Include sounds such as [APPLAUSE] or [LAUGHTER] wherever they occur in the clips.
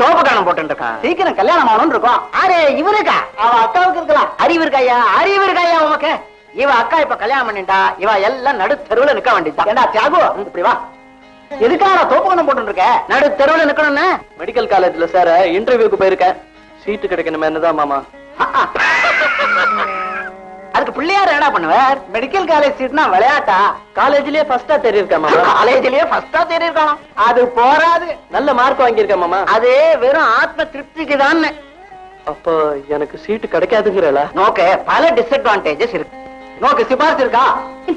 தோப்பு காணம் போட்டு இருக்கான் சீக்கிரம் கல்யாணம் ஆகணும்னு இருக்கோம். அரே இவருக்கா அவ அக்காவுக்கு இருக்கலாம். அறிவு இருக்காயா அறிவு இருக்காயா உமக்கு? இவ அக்கா இப்ப கல்யாணம் பண்ணிட்டா இவ எல்லாம் நடு தெருவுல நிக்க வேண்டியதுதான். ஏண்டா தியாகு? இப்படி வா. எதுக்காக தோப்பு கணம் போட்டு இருக்க நடு தெருவுல நிக்கணும்னு மெடிக்கல் காலேஜ்ல சார் இன்டர்வியூக்கு போயிருக்கேன். சீட்டு கிடைக்கணுமே என்னதான் மாமா பிள்ளையார் என்ன பண்ணுவார்? மெடிக்கல் காலேஜ் சீட்னா விளையாட்டா? காலேஜ்லயே ஃபர்ஸ்டா தெரியிருக்கேன் மாமா? காலேஜ்லயே ஃபர்ஸ்டா தெரியிருக்கணும் அது போராது நல்ல மார்க் வாங்கியிருக்கேன் மாமா? அது வெறும் ஆத்ம திருப்திக்கு தான் அப்போ எனக்கு சீட்டு கிடைக்காதுங்கிறல நோக்கு பல டிஸ்அட்வான்டேஜஸ் இருக்கு. நோக்கு சிபாரிசு இருக்கா?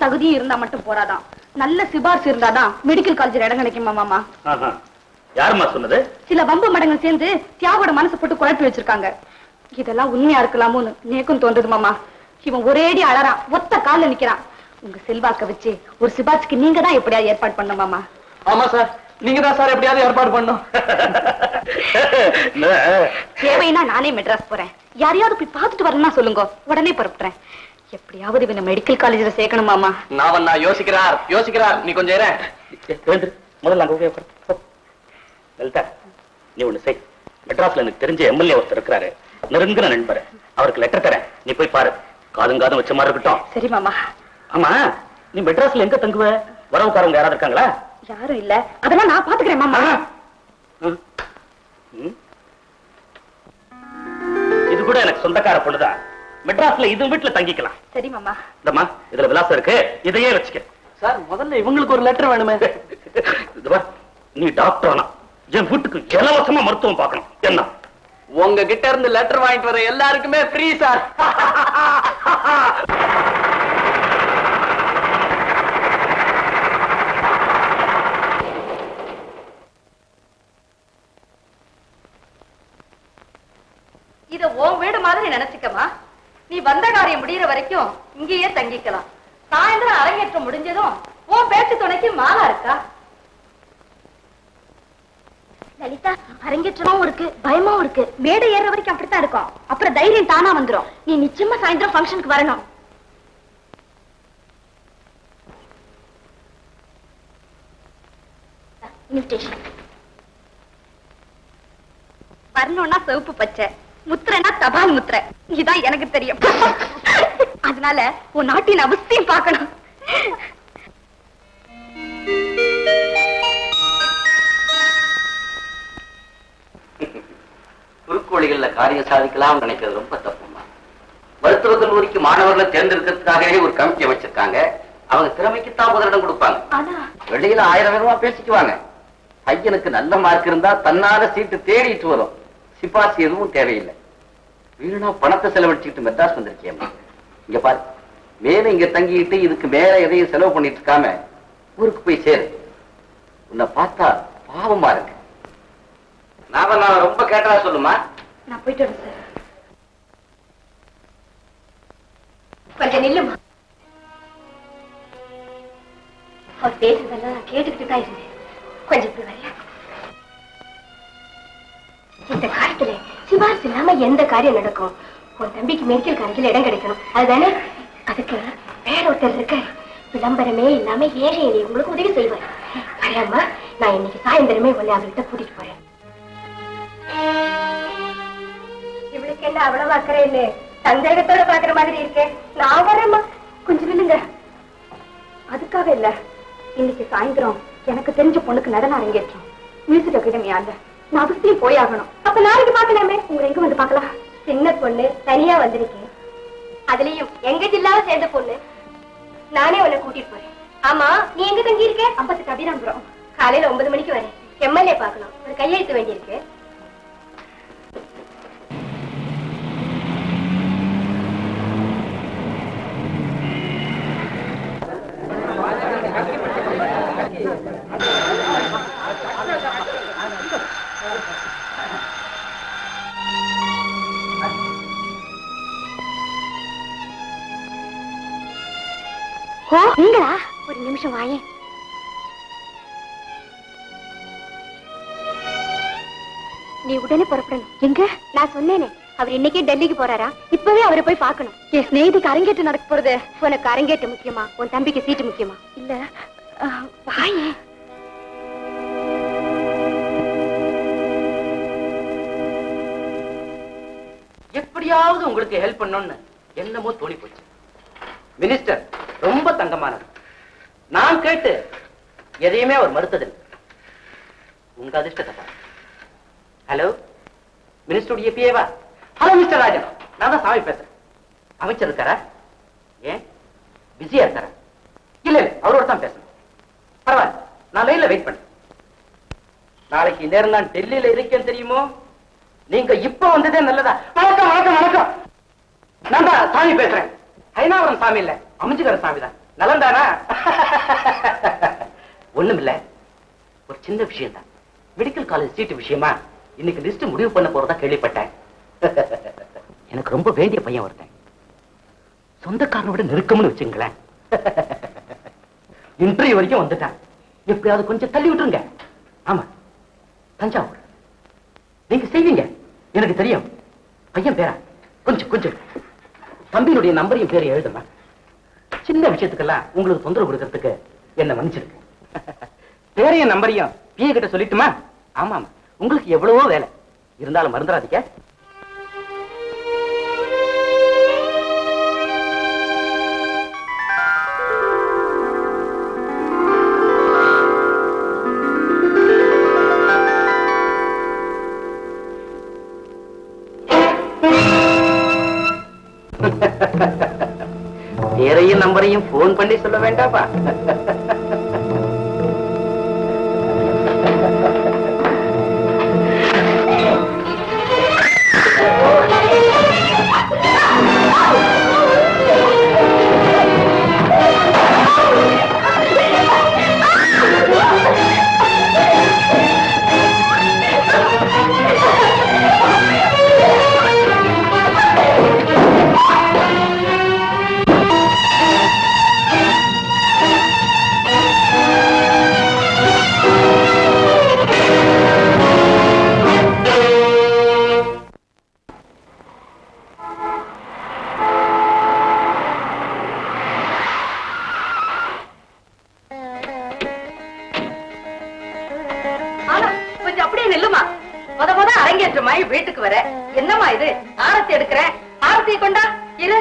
தகுதியும் இருந்தா மட்டும் போறாதான். நல்ல சிபாரிசு இருந்தாதான் மெடிக்கல் காலேஜ்ல இடம் கிடைக்குமா மாமா? யாரும்மா சொன்னது? சில வம்பு மடங்கள் சேர்ந்து தியாகோட மனசு போட்டு குழப்பி வச்சிருக்காங்க. இதெல்லாம் உண்மையா இருக்கலாமோன்னு நேக்கும் தோன்றுது மாமா. இவன் ஒரேடி அழறான். ஒத்த கால்ல நிக்கிறான். உங்க செல்வாக்க வச்சு ஒரு சிபாரிசுக்கு நீங்க தான் எப்படியாவது ஏற்பாடு பண்ணணும் மாமா. ஆமா சார். நீங்க தான் சார் எப்படியாவது ஏற்பாடு பண்ணும் தேவைன்னா நானே மெட்ராஸ் போறேன். யாரையாவது போய் பார்த்துட்டு வரணும்னா சொல்லுங்க. உடனே புறப்படுறேன் எப்படியாவது இவனை மெடிக்கல் காலேஜ்ல சேர்க்கணும் மாமா. நான் நான் யோசிக்கிறார். யோசிக்கிறார். நீ கொஞ்சம். முதல்ல. போ. லலிதா நீ ஒண்ணு செய். மெட்ராஸ்ல எனக்கு தெரிஞ்ச எம்எல்ஏ ஒருத்தர் இருக்கிறாரு. நெருங்கின நண்பர். அவருக்கு லெட்டர் தரேன். நீ போய் பாரு. காதும் காதும் வச்ச மாதிரி இருக்கட்டும். சரி மாமா. ஆமா நீ மெட்ராஸ்ல எங்க தங்குவ? வரவுக்காரங்க யாராவது இருக்காங்களா? யாரும் இல்ல. அதெல்லாம் நான் பாத்துக்கிறேன் மாமா. இது கூட எனக்கு சொந்தக்கார பொண்ணுதான் மெட்ராஸ்ல இது வீட்டுல தங்கிக்கலாம். சரி மாமா. இந்தம்மா இதுல விலாசம் இருக்கு. இதையே வச்சுக்க. சார் முதல்ல இவங்களுக்கு ஒரு லெட்டர் வேணுமே. இது பார், நீ டாக்டர் ஆனா என் வீட்டுக்கு இலவசமா மருத்துவம் பார்க்கணும். என்ன? உங்க கிட்ட இருந்து லெட்டர் வாங்கிட்டு வர எல்லாருக்குமே ஃப்ரீ சார் [LAUGHS] இத உன் வீடு மாதிரி நினைச்சுக்கமா நீ வந்த காரியம் முடியற வரைக்கும் இங்கேயே தங்கிக்கலாம். சாயந்தரம் அரங்கேற்றம் முடிஞ்சதும் உன் பேச்சு துணைக்கு மாலா இருக்கா? லலிதா அரங்கேற்றமும் இருக்கு பயமும் இருக்கு. மேடை ஏற வரைக்கும் அப்படித்தான் இருக்கும். அப்புறம் தைரியம் தானா வந்துரும். நீ நிச்சயமா சாயந்தரம் ஃபங்க்ஷனுக்கு வரணும். இன்விடேஷன் வரணும்னா சிவப்பு பச்சை. முத்திரைனா தபால் முத்திரை. இதான் எனக்கு தெரியும். அதனால உன் நாட்டின் அவசியம் பார்க்கணும். குறுக்கோழிகள்ல காரியம் சாதிக்கலாம் நினைக்கிறது ரொம்ப தப்புமா? மருத்துவ கல்லூரிக்கு மாணவர்களை தேர்ந்தெடுக்கிறதுக்காகவே ஒரு கமிட்டி அமைச்சிருக்காங்க அவங்க திறமைக்குத்தான் முதலிடம் கொடுப்பாங்க. வெளியில ஆயிரம் பேருமா பேசிக்குவாங்க. பையனுக்கு நல்ல மார்க் இருந்தா தன்னால சீட்டு தேடிட்டு வரும். சிபாரிசு எதுவும் தேவையில்லை. வீணா பணத்தை செலவழிச்சுக்கிட்டு மெட்ராஸ் வந்திருக்கேம்மா இங்க பாரு மேல இங்க தங்கிட்டு இதுக்கு மேல எதையும் செலவு பண்ணிட்டு இருக்காம ஊருக்கு போய் சேரு. உன்னை பார்த்தா பாவமா இருக்கு. நான் நான் ரொம்ப கேட்டதா சொல்லுமா? நான் போயிட்டு வரேன் சார். கொஞ்சம் நில்லுமா? அவர் பேசுறதெல்லாம் நான் கேட்டுக்கிட்டு தான் இருந்தேன். கொஞ்சம் இப்படி வரையா இந்த காலத்துல சிபாரிசு இல்லாம எந்த காரியம் நடக்கும்? உன் தம்பிக்கு மெடிக்கல் காலேஜில் இடம் கிடைக்கணும். அதுதானே? அதுக்கு வேற ஒருத்தர் இருக்க விளம்பரமே இல்லாம ஏழை எளிய உங்களுக்கு உதவி செய்வார். வரையாமா நான் இன்னைக்கு சாயந்தரமே உன்னை அவர்கிட்ட கூட்டிட்டு போறேன். இவளுக்கு என்ன அவ்வளவு அக்கறை இல்லை? சந்தேகத்தோட பாக்குற மாதிரி இருக்கேன் நான் வரேம்மா. கொஞ்சம் இல்லைங்க அதுக்காக இல்ல இன்னைக்கு சாயந்தரம் எனக்கு தெரிஞ்ச பொண்ணுக்கு நடனம் அரங்கேற்றம். மியூசிக் அகாடமியால நான் அவசியம் போயாகணும். அப்ப நாளைக்கு பாக்கலாமே உங்களை எங்க வந்து பாக்கலாம் சின்ன பொண்ணு தனியா வந்திருக்கேன். அதுலயும் எங்க ஜில்லாவை சேர்ந்த பொண்ணு நானே உன்னை கூட்டிட்டு போறேன். ஆமா நீ எங்க தங்கி இருக்க ஐம்பத்து அபிராம்புரம். காலையில ஒன்பது மணிக்கு வரேன். எம்எல்ஏ பாக்கணும் ஒரு கையெழுத்து வேண்டியிருக்கு. ஓ நீங்களா? ஒரு நிமிஷம் வாயேன். நீ உடனே புறப்படணும். எங்க? நான் சொன்னேனே அவர் இன்னைக்கே டெல்லிக்கு போறாரா? இப்பவே அவரை போய் பார்க்கணும். என் ஸ்நேகிதிக்கு அரங்கேற்றம் நடக்க போறது. உனக்கு அரங்கேற்றம் முக்கியமா? உன் தம்பிக்கு சீட்டு முக்கியமா? இல்ல வாயே எப்படியாவது உங்களுக்கு ஹெல்ப் பண்ணணும்னு என்னமோ தோணி போச்சு மினிஸ்டர் ரொம்ப தங்கமானது. நான் கேட்டு எதையுமே அவர் மறுத்ததில்லை. உங்க அதிர்ஷ்டத்தை ஹலோ மினிஸ்டருடைய பிஏவா ஹலோ மிஸ்டர் ராஜன். நான் தான் சாமி பேசுறேன். அமைச்சர் இருக்காரா? ஏன்? பிஸியா இருக்காரா? இல்ல இல்ல அவரோட தான் பேசணும். பரவாயில்ல நான் லைன்ல வெயிட் பண்ணேன் நாளைக்கு நேரம் நான் டெல்லியில இருக்கேன் தெரியுமோ? நீங்க இப்ப வந்ததே நல்லதா? வணக்கம் வணக்கம் வணக்கம். நான் தான் சாமி பேசுறேன். ஐநாவரம் சாமி இல்லை. அமைச்சுக்கிற சாமி தான். நலந்தானா ஒண்ணும் இல்ல ஒரு சின்ன விஷயம் தான் மெடிக்கல் காலேஜ் சீட்டு விஷயமா? இன்னைக்கு லிஸ்ட் முடிவு பண்ண போறதா கேள்விப்பட்டேன். எனக்கு ரொம்ப வேண்டிய பையன் ஒருத்தன். சொந்தக்காரனோட நெருக்கம்னு வச்சுங்களேன் இன்டர்வியூ வரைக்கும் வந்துட்டான். எப்படியாவது கொஞ்சம் தள்ளி விட்டுருங்க. ஆமா. தஞ்சாவூர். நீங்க செய்வீங்க. எனக்கு தெரியும். பையன் பேரா? கொஞ்சம் கொஞ்சம். தம்பியினுடைய நம்பரையும் பேரை எழுதுமா? சின்ன விஷயத்துக்கெல்லாம் உங்களுக்கு தொந்தரவு கொடுக்கறதுக்கு என்ன மன்னிச்சிருக்கு [LAUGHS] பேரையும் நம்பரையும் பிஏ கிட்ட சொல்லிட்டுமா? ஆமா ஆமா உங்களுக்கு எவ்வளவோ வேலை. இருந்தாலும் மறந்துடாதீங்க. நம்பரையும் பண்ணி சொல்ல வேண்டாமா? அரங்கேற்றமாயி வீட்டுக்கு வர. என்னம்மா இது? ஆரத்தி எடுக்கிறேன் ஆரத்தியை கொண்டா? இரு.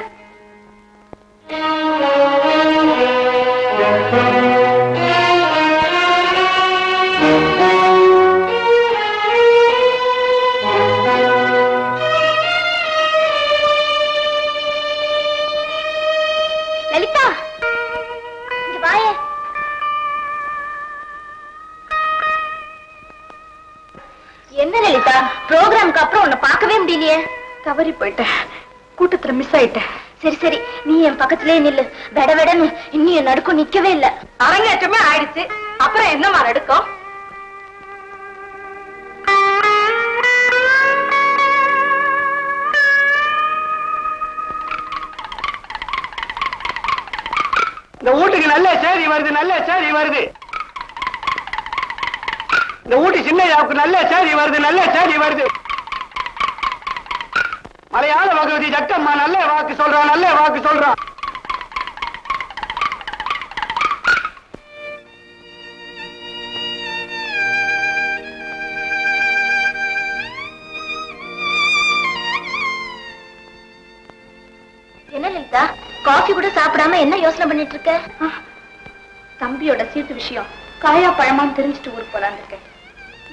தவறி போயிட்டேன் கூட்டத்துல மிஸ் ஆயிட்டேன் சரி சரி நீ என் பக்கத்திலே நில்லு. வெட வெடன்னு இன்னும் என் நடுக்கம் நிக்கவே இல்ல. அரங்கேற்றமே ஆயிடுச்சு. அப்புறம் என்னம்மா நடுக்கம் இந்த வீட்டுக்கு நல்ல செய்தி வருது நல்ல செய்தி வருது. இந்த ஊட்டி சின்னையாவுக்கு நல்ல செய்தி வருது நல்ல செய்தி வருது. மலையாள பகவதி ஜக்கம்மா நல்ல வாக்கு சொல்றான் நல்ல வாக்கு சொல்றான் என்ன லலிதா காஃபி கூட சாப்பிடாம என்ன யோசனை பண்ணிட்டு இருக்க தம்பியோட சீட்டு விஷயம். காயா பழமான்னு தெரிஞ்சுட்டு ஊருக்கு போலான்னு இருக்கேன்.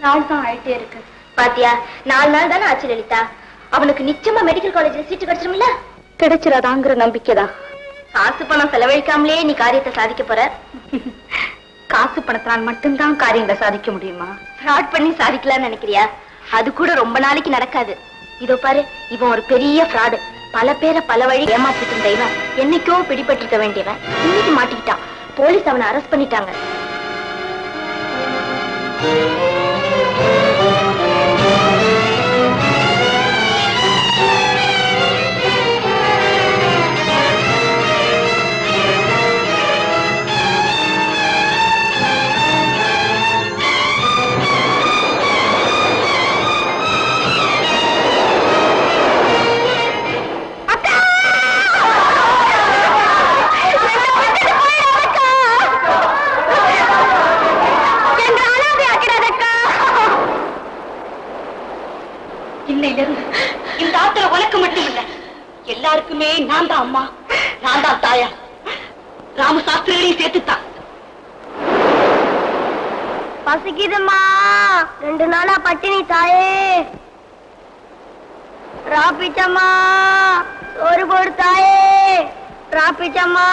நாள் தான் ஆயிட்டே இருக்கு. பாத்தியா நாலு நாள் தானே ஆச்சு லலிதா? அவனுக்கு நிச்சயமா மெடிக்கல் காலேஜ்ல சீட்டு கிடைச்சிருமில்ல கிடைச்சிடாதாங்கிற நம்பிக்கை தான் காசு பணம் செலவழிக்காமலே நீ காரியத்தை சாதிக்க போற? காசு பணத்தினால் மட்டும்தான் காரியங்களை சாதிக்க முடியுமா? ஃப்ராட் பண்ணி சாதிக்கலாம்னு நினைக்கிறியா? அது கூட ரொம்ப நாளைக்கு நடக்காது. இதோ பாரு இவன் ஒரு பெரிய ஃப்ராடு பல பேரை பல வழி ஏமாத்திட்டு இருந்த இவன். என்னைக்கோ பிடிபட்டிருக்க வேண்டியவன். இன்னைக்கு மாட்டிக்கிட்டான். போலீஸ் அவனை அரெஸ்ட் பண்ணிட்டாங்க. எல்லாருக்குமே நான் தான் அம்மா. நான் தான் தாயா. ராமசாஸ்திரிகளையும் சேர்த்துத்தான் பசிக்குதுமா ரெண்டு நாளா பட்டினி தாயே. ராபிச்சம்மா ஒரு போடு தாயே. ராபிச்சம்மா